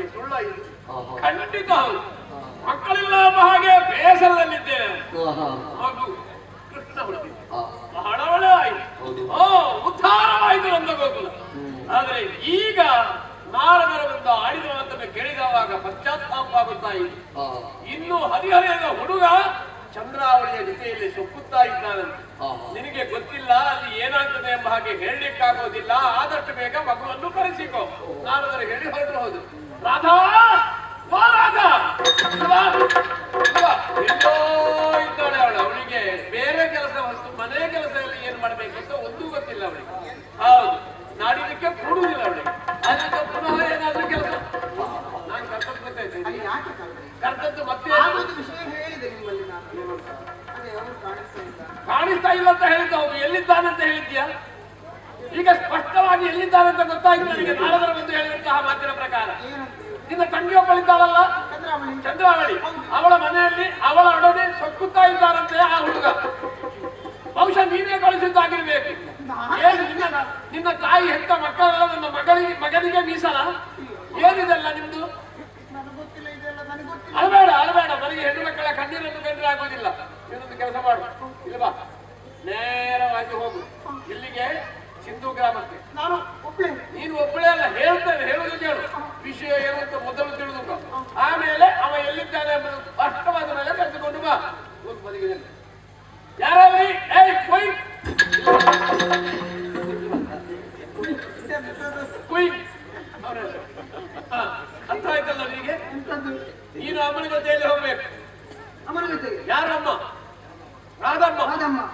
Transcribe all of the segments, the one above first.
ಜೀವಕ್ಕೆ ಸುಳ್ಳ ಇದು ಖಂಡಿತ ಹೌದು. ಹಾಗೆ ಬೇಸರದಲ್ಲಿದ್ದೇನೆ. ಮಗು ಕೃಷ್ಣ. ಬಹಳ ಒಳ್ಳೆ ಆಯ್ತು. ಓ ಉದ್ಧಾರವಾಯಿತು ನನ್ನ ಗೋಕುಲ ಆದ್ರೆ ಈಗ ನಾರದರ ಬಂದ ಮಾತನ್ನು ಕೇಳಿದವಾಗ ಪಶ್ಚಾತ್ತಾಪ ಆಗುತ್ತಾ ಇದೆ. ಇನ್ನು ಹದಿಹರೆಯದ ಹುಡುಗ ಚಂದ್ರಾವಳಿಯ ಜೊತೆಯಲ್ಲಿ ಸೊಪ್ಪುತ್ತಾ ಇದ್ದಾನಂತೆ. ನಿನಗೆ ಗೊತ್ತಿಲ್ಲ ಅಲ್ಲಿ ಏನಾಗ್ತದೆ ಎಂಬ ಹಾಗೆ ಹೇಳಲಿಕ್ಕಾಗೋದಿಲ್ಲ. ಆದಷ್ಟು ಬೇಗ ಮಗುವನ್ನು ಕರೆಸಿಕೋ. ನಾರದರು ಹೇಳಿ ಹೊರಟು ಹೋದು ರಾಧಾ! ಓ ರಾಧಾ. ಎಲ್ಲೋ ಇದ್ದಾಳೆ ಅವಳು. ಅವಳಿಗೆ ಬೇರೆ ಕೆಲಸ ಹೊರತು ಮನೆ ಕೆಲಸದಲ್ಲಿ ಏನ್ ಅಂತ ಒಂದೂ ಗೊತ್ತಿಲ್ಲ ಅವಳಿಗೆ. ಹೌದು ನಾಡಿನಕ್ಕೆ ಕೊಡುವುದಿಲ್ಲ ಅವಳಿಗೆ. ಅದರಿಂದ ಪುನಃ ಏನಾದ್ರೂ ಕೆಲಸ. ನಾನು ಕರ್ತದ್ದು ಗೊತ್ತಾಯ್ತು? ಕರ್ತದ್ದು ಮತ್ತೆ ಕಾಣಿಸ್ತಾ ಇಲ್ಲ. ಅಂತ ಹೇಳಿದ್ದು ಹೌದು ಎಲ್ಲಿದ್ದಾನಂತ ಹೇಳಿದ್ಯಾ ಈಗ ಸ್ಪಷ್ಟವಾಗಿ ಎಲ್ಲಿದ್ದಾನಂತ ಗೊತ್ತಾಯ್ತು ನನಗೆ. ನಾರದರ ಚಂದ್ರಾವಳಿ ಅವಳ ಮನೆಯಲ್ಲಿ ಅವಳ ಅಡನೆ ಸೊಕ್ಕುತ್ತಾ ಇದ್ದಾರಂತೆ ಆ ಹುಡುಗ. ಬಹುಶಃ ನೀನೇ ಕಳಿಸಿದ್ದಾಗಿರ್ಬೇಕು. ನಿನ್ನ ತಾಯಿ ಹೆತ್ತ ಮಕ್ಕಳ ನನ್ನ ಮಗಳಿಗೆ ಮಗನಿಗೆ ಮೀಸಲ?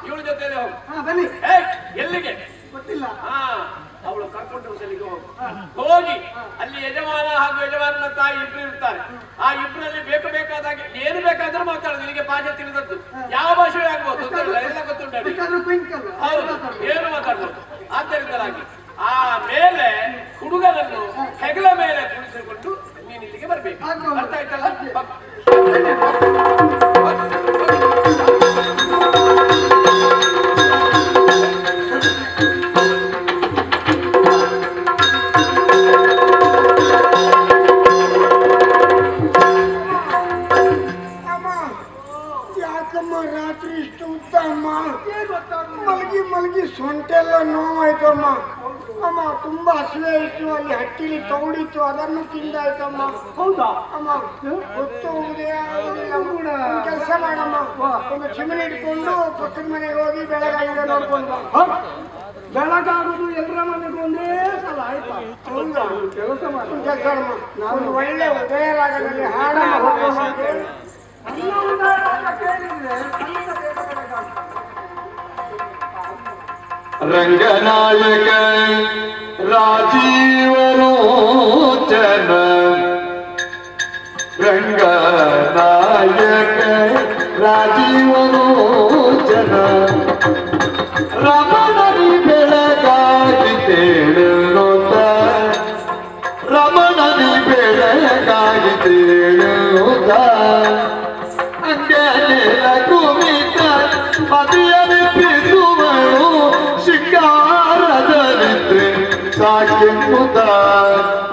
ಇವಳ ಹೋಗು. ಹಾ ಬನ್ನಿ. ಎಲ್ಲಿಗೆ? ಗೊತ್ತಿಲ್ಲ. ಹಾ ಅವಳು ಕರ್ಕೊಂಡು ಸಲಿಗೆ ಹೋಗು. ಹೋಗಿ ಅಲ್ಲಿ ಯಜಮಾನ ಹಾಗೂ ಯಜಮಾನನ ತಾಯಿ ಇಬ್ರು ಇರ್ತಾರೆ. ಆ ಇಬ್ರಲ್ಲಿ ಬೇಕು ಬೇಕಾದಾಗ ಏನು ಬೇಕಾದ್ರೂ ಮಾತಾಡೋದು. ನಿನಗೆ ಭಾಷೆ ತಿಳಿದದ್ದು. ಯಾವ ಭಾಷೆ ಆಗ್ಬೋದು. ಗೊತ್ತಿಲ್ಲ ಎಲ್ಲ ಗೊತ್ತುಂಟು ಹೌದು. ಏನು ಮಾತಾಡ್ಬೋದು? ಆದ್ದರಿಂದಲಾಗಿ ಆ ಮೇಲೆ ಹುಡುಗನನ್ನು ಹೆಗಲ ಮೇಲೆ ಕುಳಿಸಿಕೊಂಡು ನೀನು ಇಲ್ಲಿಗೆ ಬರ್ಬೇಕು. ಅರ್ಥ ಆಯ್ತಲ್ಲ? ನೋವಾಯ್ತಮ್ಮ ಅಮ್ಮ ತುಂಬಾ ಹಸಿವೆ ಇತ್ತು ಅಲ್ಲಿ ಹಟ್ಟಿಲಿ ತೌಡಿತ್ತು ಅದನ್ನು ತಿಂದಾಯ್ತಮ್ಮ. ಹೌದಾ? ಅಮ್ಮ ಕೂಡ ಕೆಲಸ ಮಾಡಮ್ಮ. ಒಂದು ಚಿಮಣಿ ಇಟ್ಕೊಂಡು ಪಕ್ಕದ ಮನೆಗೆ ಹೋಗಿ ಬೆಳಗಾಗಿದೆ ನೋಡ್ಕೊಂಡು ಬೆಳಗಾಗುದು ಎಲ್ಲರ ಮನೆಗೂ ಒಂದೇ ಸಲ ಆಯ್ತಾ? ಹೌದಾ? ಕೆಲಸ ಮಾಡಿ. ಕೆಲಸ ನಾವು ಒಳ್ಳೆ ಅನ್ನ ಉದಾಹರಣೆ ಕೇಳಿದ್ರೆ ರಂಗನಾಯಕ ರಾಜೀವಲೋಚನ ರಂಗನಾಯಕ ರಾಜೀವಲೋಚನ ರಮಣನಿ ಬೆಳಗಾಗಿ ತೇಳುತ್ತ ರಮಣನಿ ಬೆಳಗಾಗಿ ತೇಳುತ್ತ જન્મતા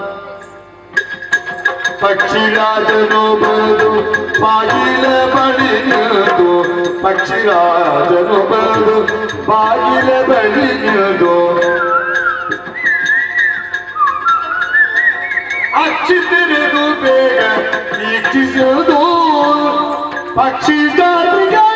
પક્ષીરાજ નો બધું પાગીલ બની દો પક્ષીરાજ નો બધું પાગીલ બની દો અચિત્ર રૂપે ચીજ દો પક્ષી જાત ગયા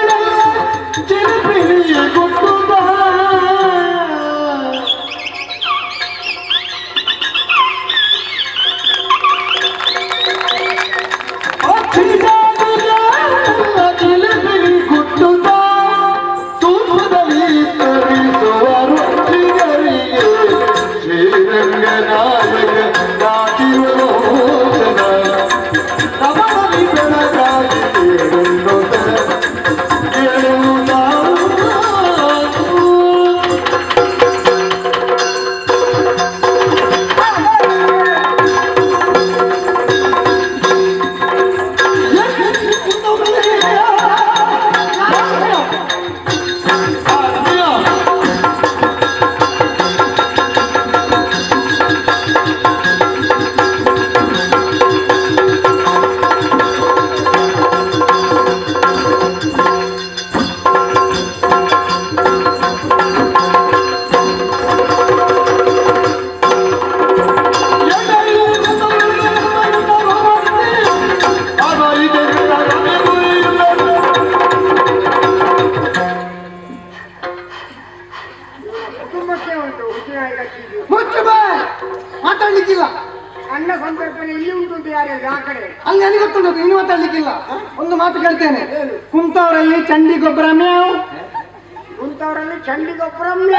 ಕುಂತವರಲ್ಲಿ ಚಂಡಿಗೊಬ್ಬರಮ್ಯ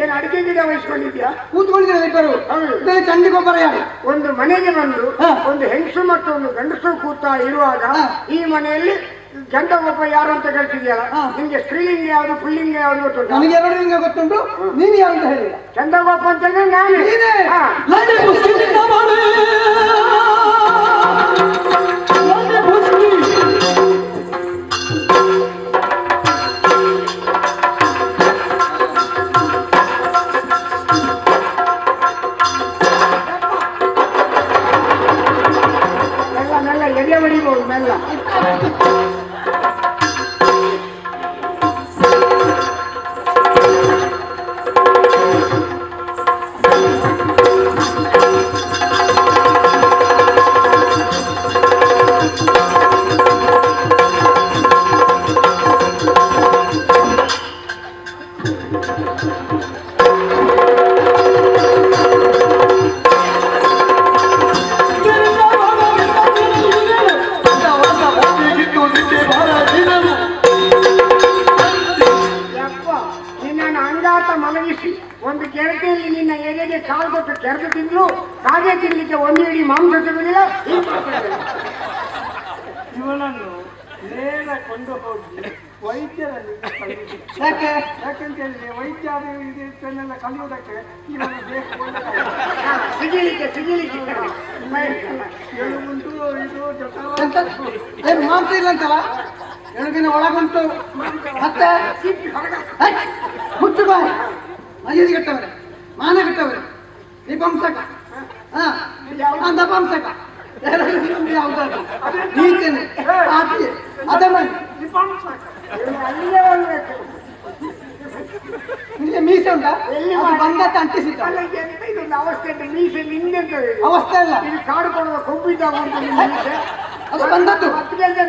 ಏನು ಅಡಿಕೆ ಗಿಡ ವಹಿಸ್ಕೊಂಡಿದ್ಯಾ? ಕೂತ್ಕೊಂಡಿದ್ದಾರೆ ಇಬ್ಬರು? ಗೊಬ್ಬರ ಯಾರು? ಒಂದು ಮನೆಗೆ ಬಂದು ಒಂದು ಹೆಂಗಸು ಮತ್ತು ಒಂದು ಗಂಡಸು ಕೂತಾ ಇರುವಾಗ ಈ ಮನೆಯಲ್ಲಿ ಗಂಡಗೊಬ್ಬ ಯಾರು ಅಂತ ಕೇಳ್ತಿದ್ಯಲ್ಲ ನಿಮಗೆ ಸ್ತ್ರೀಲಿಂಗ ಯಾವುದು ಪುಲ್ಲಿಂಗ ಯಾವುದು ಗೊತ್ತುಂಟು? ನನಗೆ ಎರಡು ಲಿಂಗ ಗೊತ್ತುಂಟು. ನೀನು ಯಾರು ಅಂತ ಹೇಳಿಲ್ಲ. ಚಂದಗೊಬ್ಬ ಅಂತಂದ್ರೆ ನಾನೇ. பெரிய வடிவம் மேல ಮಲಗಿಸಿ ಒಂದು ಕೆರಟೆಯಲ್ಲಿ ನಿನ್ನ ಎದೆಗೆ ಕಾಲು ಕೊಟ್ಟು ಕೆರೆದು ತಿಂದ್ರು ಕಾಗೆ ತಿನ್ನಲಿಕ್ಕೆ ಒಂದು ಇಡೀ ಮಾಂಸ ಸಿಗುದಿಲ್ಲ. ಹೀಗ್. ಇವನನ್ನು ನೇರ ಕೊಂಡು ಹೋಗಿ ವೈದ್ಯರಲ್ಲಿ. ಯಾಕೆ? ಯಾಕಂತ ಹೇಳಿದ್ರೆ ವೈದ್ಯ ಇದನ್ನೆಲ್ಲ ಕಲಿಯೋದಕ್ಕೆ ಇವನು ಬೇಕು ಸಿಗಲಿಕ್ಕೆ ಸಿಗಲಿಕ್ಕೆ. ಸಿಗಿಲಿಕ್ಕೆ ಇದು ಮಾಂಸ ಇಲ್ಲ ಅಂತಲ್ಲ? ಎಲುಬಿನ ಒಳಗುಂಟು. ಮತ್ತೆ? ಹುಚ್ಚು ಮುಚ್ಚು ಮಜೀದಿ ಮರ್ಯಾದೆ ಕೆಟ್ಟವರೆ. ಮಾನ ಕೆಟ್ಟವರೆ. ನಿಪಂಸಕ. ಹಾ ನಪಂಸಕ ನೀಚನೆ ಅದನ್ನ ನಿಮಗೆ ಮೀಸೆ ಉಂಟಾ? ಬಂದತ್ತ ಅಂಟಿಸಿದ್ದ. ಅವಸ್ಥೆ ಮೀಸೆ? ಅವಸ್ಥೆ ಅಲ್ಲ. ಕಾಡು ಕೊಡುವ ಕೊಬ್ಬಿದ್ದಾಗ ಅದು ಬಂದದ್ದು.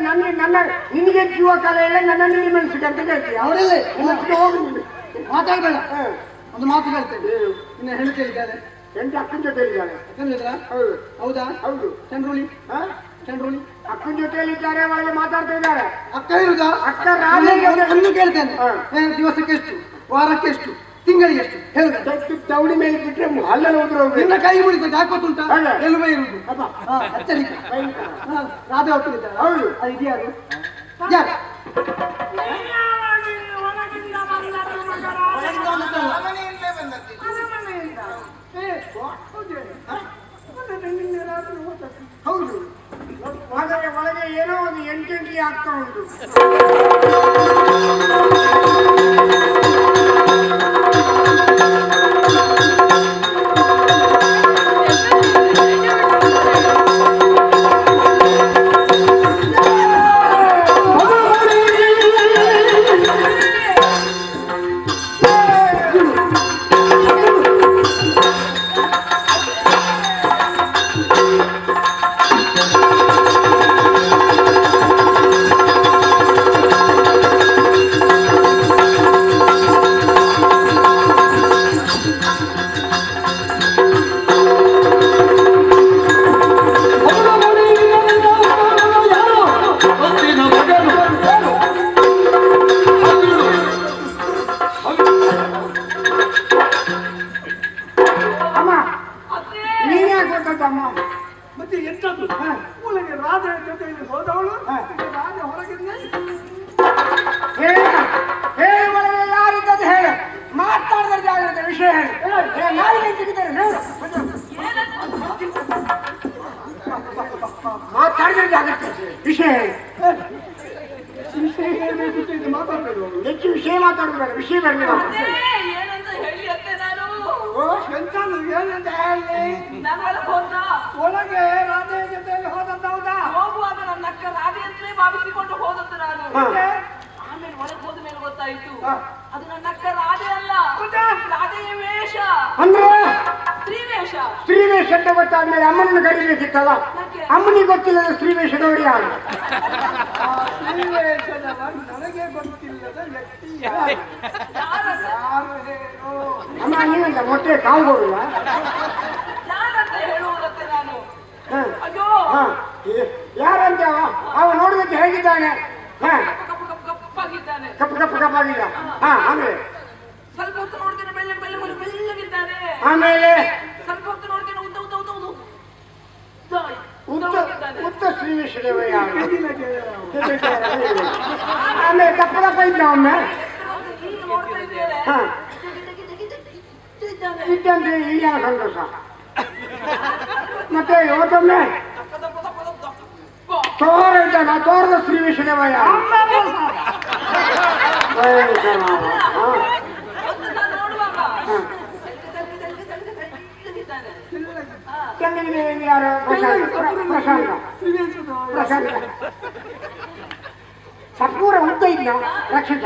ನನ್ನ ನನ್ನ ನಿನಗೆ ಜೀವ ಕಾಲ ಇಲ್ಲ ನನ್ನ ನಿಮ್ಮ ಅಂತ ಕೇಳ್ತೀಯ ಅವರೆಲ್ಲ ಹೋಗು ಮಾತಾಡಬೇಡ. ಒಂದು ಮಾತು ಹೇಳ್ತೇನೆ. ಇನ್ನು ಹೆಂಡತಿ ಇದ್ದಾರೆ ಎಂತ ಅಕ್ಕನ ಜೊತೆ ಇದ್ದಾಳೆ ಯಾಕಂದ್ರೆ ಹೌದು. ಹೌದಾ? ಹೌದು. ಚಂದ್ರುಳಿ ಹಾ? ಚಂದ್ರುಳಿ ಅಕ್ಕನ ಜೊತೆಯಲ್ಲಿ ಇದ್ದಾರೆ ಒಳಗೆ ಮಾತಾಡ್ತಾ ಇದ್ದಾರೆ. ಅಕ್ಕ ಇರುದಾ? ಅಕ್ಕ ಒಂದು ಕೇಳ್ತೇನೆ. ದಿವಸಕ್ಕೆ ಎಷ್ಟು ವಾರಕ್ಕೆ ಎಷ್ಟು ತಿಂಗಳಿಗೆ ಎಷ್ಟು? ಹೇಳುದ ತೆಗ್ದು ತವಡಿ ಮೇಲೆ ಬಿಟ್ರೆ ಅಲ್ಲ ಹೋಗ್ಬೇಕು ನಿನ್ನ ಕೈ ಮುಡಿತ ಹಾಕೋತುಂಟ. ಎಲುಬೆ ಭಯಂಕರ. ಹಾ, ರಾಧೆ ಹೋಗ್ತಿದ್ದಾಳೆ ಹೌದು. ಅದು ಇದ್ಯಾರು ಯಾರು? ಹೌದು. ಒಳಗೆ ಒಳಗೆ ಏನೋ ಒಂದು ಎಂಟೆಂಟಿ ಆಗ್ತಾ ಉಂಟು. ಒಳಗೆ ರಾಧೆಯ ಜೊತೆಯಲ್ಲಿ ಹೋದಂತ ಹೌದಾ? ಹೋಗುವಾಗ ನನ್ನ ಅಕ್ಕ ರಾಧೆ ಅಂತಲೇ ಭಾವಿಸಿಕೊಂಡು ಹೋದದ್ದು ನಾನು. ಆಮೇಲೆ ಒಳಗೆ ಹೋದ ಮೇಲೆ ಗೊತ್ತಾಯ್ತು. ಅದು ನನ್ನ ಅಕ್ಕ ರಾಧೆ ಅಲ್ಲ? ರಾಧೆಯ ವೇಷ. ಅಂದ್ರೆ? ಸ್ತ್ರೀವೇಷ ಸ್ತ್ರೀವೇಷ ಅಂತ ಗೊತ್ತಾದ್ಮೇಲೆ ಅಮ್ಮನನ್ನು ಕರೀಬೇಕಿತ್ತಲ್ಲ ಅಮ್ಮನಿಗೆ ಗೊತ್ತಿಲ್ಲದ ಸ್ತ್ರೀವೇಷದವರು ಯಾರು? ಸನ್ನಿವೇಶದ ನನಗೆ ಗೊತ್ತಿಲ್ಲದ ವ್ಯಕ್ತಿ ಯಾರು? ಅಮ್ಮ ನೀವಲ್ಲ ಮೊಟ್ಟೆ ಕಾವು ಬರುಲ್ಲ ಯಾರಂತ ಹೇಳುವುದಕ್ಕೆ ನಾನು ಹ ಅಯ್ಯೋ ಹ ಏ- ಯಾರಂತ ಅವ? ಅವ ನೋಡಿದಕ್ಕೆ ಹೇಗಿದ್ದಾನೆ? ಹ. ಕಪ್ಪ ಕಪ್ಪು ಕಪ್ಪಾಗಿಲ್ಲ ಹ ಆಮೇಲೆ? ಸ್ವಲ್ಪ ಹೊತ್ತು ನೋಡ್ತೇನೆ ಬೆಳ್ಳ ಬೆಳ್ಳ ಬೆಳ್ಳ ಬೆಳ್ಳಗಿದ್ದಾನೆ ಆಮೇಲೆ? ಸ್ವಲ್ಪ ಹೊತ್ತು ನೋಡ್ತೇನೆ ಉದ್ದ ಉದ್ದ ಉದ್ದ ಉದ್ದ. ಉದ್ದ ಶ್ರೀವಿಶ್ವದೇವಯ್ಯ ಆಮೇಲೆ ಕಪ್ಪು ಕಪ್ಪ ಇದ್ದ ಒಮ್ಮೆ? ಹಾ. ಇದ್ದಂತೆ ಸಂತೋಷ? ಮತ್ತೆ ದಪ್ಪ. ತೋರ ಇದ್ದಾನ ತೋರದ ಶ್ರೀ ವಿಷ್ಣುವಯ್ಯ. ಯಾರು ಪ್ರಶಾಂತ. ಪ್ರಶಾಂತ. ಸಪೂರ ಉದ್ದ ಇದ್ನ ರಕ್ಷಿತ.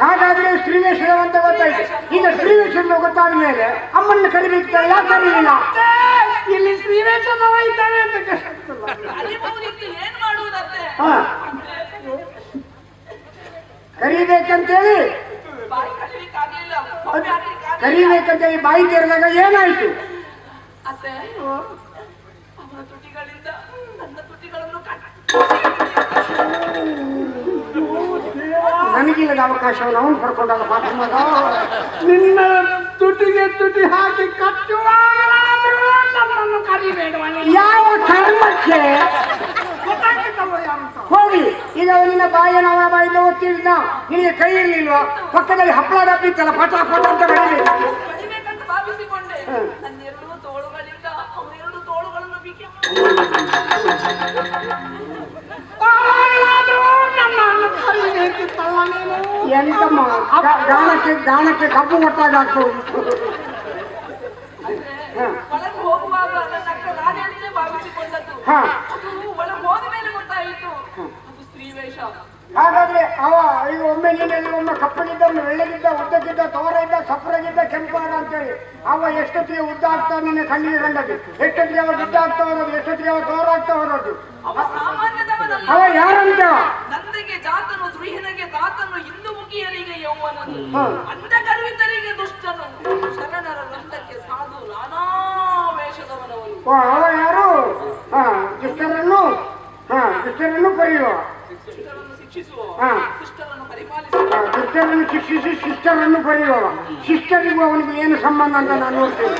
ಹಾಗಾದ್ರೆ ಶ್ರೀವೇಶ್ವರ ಅಂತ ಗೊತ್ತಾಯ್ತು. ಈಗ ಶ್ರೀವೇಶ್ವರ ಗೊತ್ತಾದ ಮೇಲೆ ಅಮ್ಮನ್ನ ಕರಿಬೇಕು ಯಾಕೆ ಕರೀಲಿಲ್ಲ? ಇಲ್ಲಿ ಶ್ರೀವೇಶ್ವರ ಇದ್ದಾನೆ ಅಂತ ಕರಿಬೇಕಂತೇಳಿ. ಕರಿಬೇಕಂತೇಳಿ ಬಾಯಿ ತೆರೆದಾಗ ಏನಾಯ್ತು? ಅವನ ತುಟಿಗಳಿಂದ ನನ್ನ ತುಟಿಗಳನ್ನು ನನಗಿಲ್ಲದ ಅವಕಾಶವನ್ನು ಅವನು ಪಡ್ಕೊಂಡಲ್ಲ ಪಾಪ ಮಗ ನಿನ್ನ ತುಟಿಗೆ ತುಟಿ ಹಾಕಿ ಕಚ್ಚುವಾಗಲಾದರೂ ನನ್ನನ್ನು ಕರಿಬೇಡ ಯಾವ ಕರ್ಮಕ್ಕೆ ಹೋಗಿ. ಈಗ ನಿನ್ನ ಬಾಯಿನ ಅವನ ಬಾಯಿಂದ ಒತ್ತಿದ್ದ ನಿನಗೆ ಕೈ ಇರ್ಲಿಲ್ವಾ ಪಕ್ಕದಲ್ಲಿ ಹಪ್ಪಳ ಡಬ್ಬಿತ್ತಲ್ಲ ಪಟ ಪಟ ಅಂತ ಬರೀಬೇಕು ಕಡಿಬೇಕಂತ ಭಾವಿಸಿಕೊಂಡೆ ನನ್ನೆರಡು ತೋಳುಗಳಿಂದ ಅವನೆರಡು ತೋಳುಗಳನ್ನು ಬಿಗಿ ಆವಾಗಲಾದರೂ ನನ್ನನ್ನು ಕರಿಬೇಕಿತ್ತಲ್ಲ ನೀನು ಎಂತಮ್ಮ? ಗಾಣಕ್ಕೆ ಗಾಣಕ್ಕೆ ಕಬ್ಬು ಒಟ್ಟಾಗ ಹಾಕ್ಬೋದು ಒಳಗೆ ಹೋಗುವಾಗ ನನ್ನ ಅಕ್ಕ ನಾನೇ ಅಂತಲೇ ಭಾವಿಸಿಕೊಂಡದ್ದು. ಹಾ. ಅದು ಒಳಗೆ ಹೋದ ಮೇಲೆ ಗೊತ್ತಾಯಿತು ಅದು ಸ್ತ್ರೀ ವೇಷ ಹಾಗಾದ್ರೆ ಅವ ಈಗ ಒಮ್ಮೆ ನೀನಲ್ಲಿ ಒಮ್ಮೆ ಕಪ್ಪಗಿದ್ದ ಬೆಳ್ಳಗಿದ್ದ ಉದ್ದಕ್ಕಿದ್ದ ತೋರ ಇದ್ದ ಸಪ್ರಗಿದ್ದ ಕೆಂಪಾಡ ಅಂತೇಳಿ ಅವ ಎಷ್ಟೊತ್ತಿಗೆ ಉದ್ದ ಆಗ್ತಾ ನಿನ್ನ ಕಣ್ಣಿಗೆ ಕಂಡದ್ದು ಎಷ್ಟೊತ್ತಿಗೆ ಅವ ಉದ್ದ ಆಗ್ತಾ ಹೋದದ್ದು ಎಷ್ಟೊತ್ತಿಗೆ ಅವ ತೋರ ಆಗ್ತಾ ಹೋದದ್ದು ಅವ ಯಾರಂತ? ನಂದೆಗೆ ಜಾತನು ದ್ರುಹಿಣಗೆ ತಾತನು ಹಿಂದೂ ಮುಖಿಯರಿಗೆ ಯೌವನನು. ಅಂಧ ಗರ್ವಿತರಿಗೆ ದುಷ್ಟನು. ಶರಣರ ವೃಂದಕ್ಕೆ ಸಾಧು ನಾನಾ ವೇಷದವನವನು. ಅವ ಯಾರು? ಹಾ ದುಷ್ಟರನ್ನು? ಹಾ ದುಷ್ಟರನ್ನು ಕರೆಯುವ. ಶಿಕ್ಷಿಸುವ ಪರಿಪಾಲಿಸುವ ಶಿಕ್ಷಿಸಿ ಶಿಷ್ಟರನ್ನು ಕರೆಯುವ ಶಿಷ್ಟರಿಗೂ ಅವನಿಗೆ ಏನು ಸಂಬಂಧ ಅಂತ ನಾನು ನೋಡ್ತೇನೆ.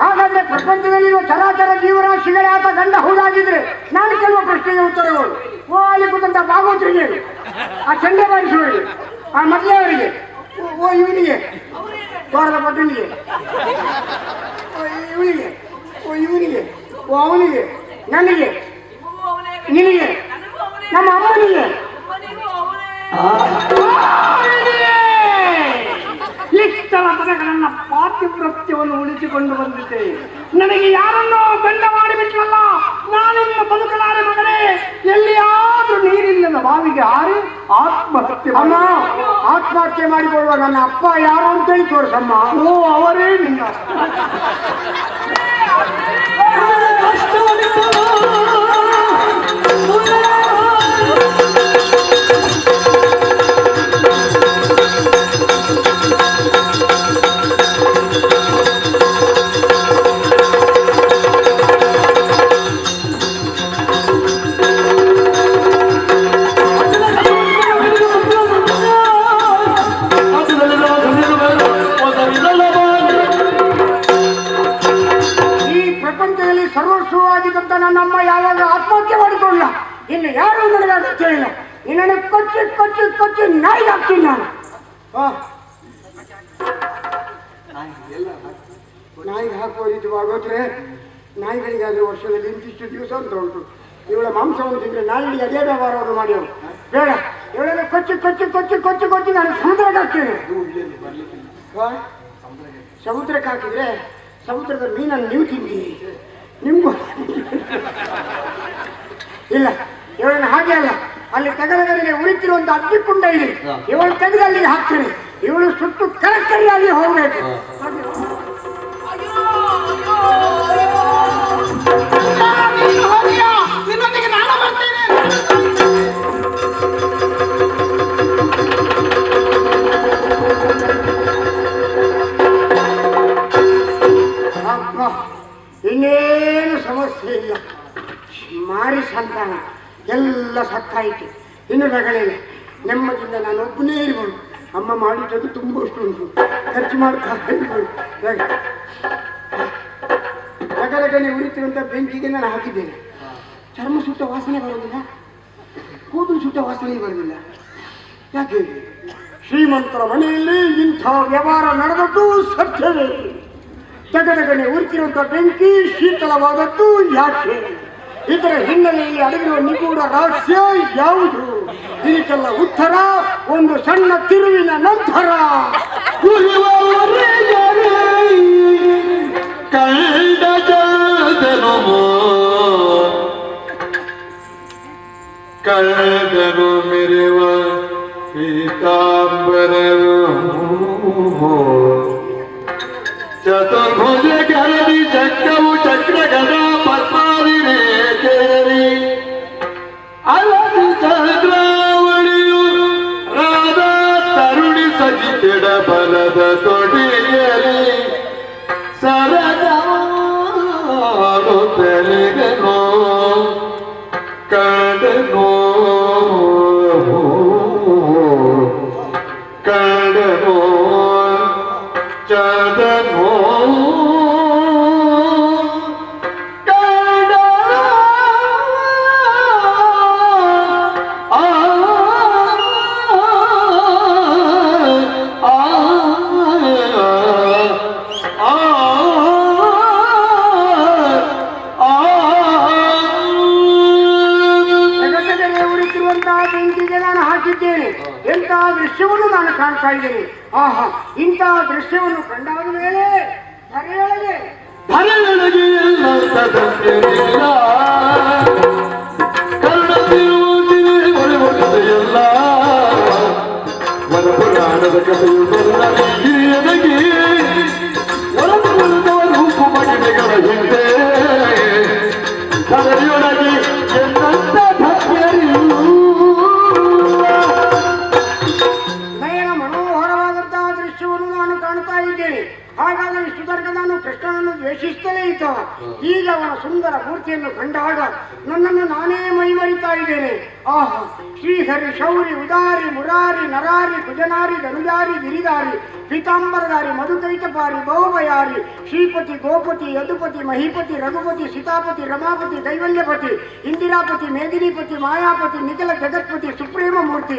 ಹಾಗಾದ್ರೆ ಪ್ರಪಂಚದಲ್ಲಿರುವ ಚರಾಚರ ಜೀವರಾಶಿಗಳೇ ಆತ ಗಂಡ ಹೌದಾಗಿದ್ರೆ ನಾನು ಕೆಲವು ಪ್ರಶ್ನೆಗೆ ಉತ್ತರಗಳು ಓ ಅಲ್ಲಿ ಕೂತಂತ ಭಾಗವತರಿಗೆ. ಆ ಚಂಡೆ ಬಾರಿಸುವವರಿಗೆ ಆ ಮದ್ಲೆಯವರಿಗೆ ಓ, ಓ ಇವನಿಗೆ. ಅವನೇ ಗಂಡ ತೋರದ ಪಟ್ಟಣಿಗೆ ಓ ಇವನಿಗೆ ಓ ಇವನಿಗೆ ಓ ಅವನಿಗೆ ನನಗೆ ನಿಮಗೂ ಅವನೇ ಗಂಡ ನಿನಗೆ ನನಗೂ ಅವನೇ ನಮ್ಮ ಅಮ್ಮನಿಗೆ ಅಮ್ಮನಿಗೂ ಅವನೇ ಇಷ್ಟರ ಪದಗಳನ್ನ ಪಾತಿವೃತ್ಯವನ್ನು ಉಳಿಸಿಕೊಂಡು ಬಂದಿದ್ದೆ ನನಗೆ ಯಾರನ್ನೋ ಗಂಡ ಮಾಡಿಬಿಟ್ಲಲ್ಲ ನೀನು ಬದುಕಲಾರೆ ಮಗನೇ ಎಲ್ಲಿಯಾದ್ರೂ ನೀರಿಲ್ಲದ ಬಾವಿಗೆ ಆರಿ ಆತ್ಮಹತ್ಯೆ ಅಮ್ಮ ಮಾಡು. ಆತ್ಮಹತ್ಯೆ ಮಾಡಿಕೊಳ್ಳುವ ನನ್ನ ಅಪ್ಪ ಯಾರು ಅಂತೇಳಿ ತೋರಿಸಮ್ಮ ಓ ಅವರೇ ನಿನ್ನ. ನಾಯಿಗೆ ಐದು ಆಗೋದ್ರೆ ನಾಯಿಗಳಿಗಾದ್ರೆ ವರ್ಷದಲ್ಲಿ ಇಂತಿಷ್ಟು ದಿವಸ ಅಂತ ಉಂಟು. ಇವಳ ಮಾಂಸವನ್ನು ತಿಂದ್ರೆ ನಾಯಿಗಳಿಗೆ ಅದೇ ವ್ಯವಹಾರವನ್ನು ಮಾಡಿ ಬೇಡ ಇವಳನ್ನ ಕೊಚ್ಚಿ ಕೊಚ್ಚಿ ಕೊಚ್ಚಿ ಕೊಚ್ಚಿ ಕೊಚ್ಚಿ ನಾನು ಸಮುದ್ರ ಹಾಕ್ತೇನೆ. ಸಮುದ್ರ ಸಮುದ್ರಕ್ಕೆ ಹಾಕಿದ್ರೆ ಸಮುದ್ರದ ಮೀನನ್ನು ನೀವು ತಿಂತೀರಿ ನಿಮ್ಗೂ ಇಲ್ಲ ಇವಳನ್ನು ಹಾಗೆ ಅಲ್ಲ ಅಲ್ಲಿ ತಗಲಗರಿಗೆ ಉಳಿತಿರುವಂತ ಅಗ್ನಿಕುಂಡ ಇದೆ. ಇವಳು ತೆಗೆದು ಅಲ್ಲಿಗೆ ಹಾಕ್ತೇನೆ. ಇವಳು ಸುಟ್ಟು ಕರೆಕ್ಟರಿಯಾಗಿ ಹೋಗ್ಬೇಕು. ಇನ್ನೇನು ಸಮಸ್ಯೆ ಇಲ್ಲ. ಮಾರಿ ಸಂತಾನ. ಎಲ್ಲ ಸತ್ತಾಯಿತು. ಇನ್ನು ರಗಳಿಲ್ಲ. ನೆಮ್ಮದಿಯಿಂದ ನಾನು ಒಬ್ಬನೇ ಇರ್ಬೋದು. ಅಮ್ಮ ಮಾಡಿದ್ದು ತುಂಬ ಉಂಟು. ಖರ್ಚು ಮಾಡ್ತಾ ಇರ್ಬೋದು. ರಗರಗನೆ ಉರಿತಿರುವಂಥ ಬೆಂಕಿಗೆ ನಾನು ಹಾಕಿದ್ದೇನೆ. ಚರ್ಮ ಸುಟ್ಟ ವಾಸನೆ ಬರೋದಿಲ್ಲ ಕೂದಲು ಸುಟ್ಟ ವಾಸನೆ ಬರೋದಿಲ್ಲ ಯಾಕೆ ಶ್ರೀಮಂತರ ಮನೆಯಲ್ಲಿ ಇಂಥ ವ್ಯವಹಾರ ನಡೆದದ್ದು ಸತ್ಯವೇ. ತಗಡಗಣೆ ಉರಿತಿರುವಂಥ ಬೆಂಕಿ ಶೀತಲವಾದದ್ದು ಯಾಕೆ? ಇದರ ಹಿನ್ನೆಲೆಯಲ್ಲಿ ಅಡಗಿರುವ ನಿಗೂಢ ರಹಸ್ಯ ಯಾವುದು? ಇದಕ್ಕೆಲ್ಲ ಉತ್ತರ, ಒಂದು ಸಣ್ಣ ತಿರುವಿನ ನಂತರ. ಜಾತನು ಕಳೆದನು ಮೆರೆವ ಪೀತಾಂಬರರು ಚತುರ್ಭುಜ ಕರದಿ ಚಕ್ರವು ಚಕ್ರ ಗದಾ ಪದ್ಮಾದಿ ಕೇರಿ ಅಲದು ಚಂದ್ರಾವಳಿಯು ರಾಧಾ ತರುಣಿ ಸಜಿತೆಡ ಬಲದ ತೊಡಿಯರಿ ಕಾಣ್ತಾ ಇದ್ದೇನೆ ಆಹಾ ಇಂತಹ ದೃಶ್ಯವನ್ನು ಕಂಡಾದ ಮೇಲೆ ಧರೆಯೊಳಗೆ. ಎಲ್ಲ ಸದಸ್ಯರಿಲ್ಲ ಪುರಾಣದ ಕಥೆಯು ಹಾಗಾದರೆ ಇಷ್ಟು ತನಕ ನಾನು ಕೃಷ್ಣನನ್ನು ದ್ವೇಷಿಸ್ತಲೇ ಇದ್ದ. ಈಗ ಅವನ ಸುಂದರ ಮೂರ್ತಿಯನ್ನು ಕಂಡಾಗ ನನ್ನನ್ನು ನಾನೇ ಮೈಮರಿತಾ ಇದ್ದೇನೆ. ಆಹಾ, ಶ್ರೀಹರಿ, ಶೌರಿ, ಉದಾರಿ, ಮುರಾರಿ, ನರಾರಿ ಕುಜನಾರಿ ಧನುಜಾರಿ, ಗಿರಿಧಾರಿ ಪೀತಾಂಬರಧಾರಿ ಮಧುಕೈಟಪಾರಿ ಬಹುಭಯಾರಿ ಶ್ರೀಪತಿ ಗೋಪತಿ ಯದುಪತಿ, ಮಹಿಪತಿ, ರಘುಪತಿ, ಸೀತಾಪತಿ, ರಮಾಪತಿ, ದೈವಲ್ಯಪತಿ, ಇಂದಿರಾಪತಿ, ಮೇದಿನಿಪತಿ, ಮಾಯಾಪತಿ, ನಿಖಿಲ ಜಗತ್ಪತಿ ಸುಪ್ರೀಮ ಮೂರ್ತಿ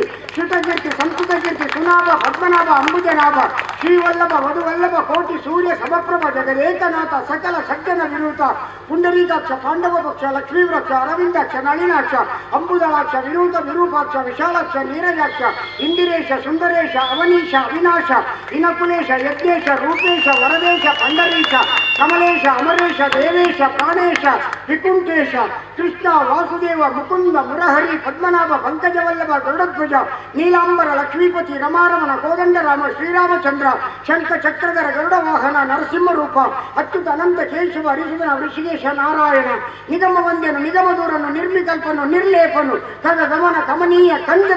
ಸಂಸ್ಕೃತ ಕೀರ್ತಿ ಸುನಾಭ, ಪದ್ಮನಾಭ, ಅಂಬುಜನಾಭ, ಶ್ರೀವಲ್ಲಭ, ವಧುವಲ್ಲಭ, ಕೋಟಿ, ಸೂರ್ಯ, ಸಮಪ್ರಭ ಜಗದೇಕನಾಥ ಸಕಲ ಸಜ್ಜನ ವಿನೂತ, ಪುಂಡರೀಕಾಕ್ಷ, ಪಾಂಡವ ಪಕ್ಷ ಲಕ್ಷ್ಮೀವೃಕ್ಷ ಅರವಿಂದಾಕ್ಷ, ನಳಿನಾಕ್ಷ, ಅಂಬುದಳಾಕ್ಷ, ವಿನೂತ ವಿರೂಪಾಕ್ಷ, ವಿಶಾಲಾಕ್ಷ, ನೀರಜಾಕ್ಷ, ಇಂದಿರೇಶ, ಸುಂದರೇಶ, ಅವನೀಶ, ಅವಿನಾಶ ಇನಕುಲೇಶ ಯಜ್ಞೇಶ, ರೂಪೇಶ, ವರದೇಶ, ಪಂಡರೇಶ, ಕಮಲೇಶ, ಅಮರೇಶ, ದೇವೇಶ, ಪ್ರಾಣೇಶ, ವಿಕುಂಠೇಶ, ಕೃಷ್ಣ, ವಾಸುದೇವ, ಮುಕುಂದ, ಮುರಹರಿ, ಪದ್ಮನಾಭ, ಪಂಕಜವಲ್ಲಭ, ಗರುಡಧ್ವಜ, ನೀಲಾಂಬರ, ಲಕ್ಷ್ಮೀಪತಿ, ರಮಾರಮಣ, ಕೋದಂಡರಾಮ, ಶ್ರೀರಾಮಚಂದ್ರ, ಶಂಖ, ಚಕ್ರಧರ ಗರುಡ ವಾಹನ ನರಸಿಂಹ ರೂಪ ಅಚ್ಯುತ, ಅನಂತ, ಕೇಶವ ಹರಿಸುಧನ ಋಷಿಕೇಶ, ನಾರಾಯಣ, ನಿಗಮ ವಂದ್ಯನು ನಿಗಮ ದೂರನು ನಿರ್ವಿಕಲ್ಪನು, ನಿರ್ಲೇಪನು ತದ ಗಮನ, ಕಮನೀಯ ಕಂದ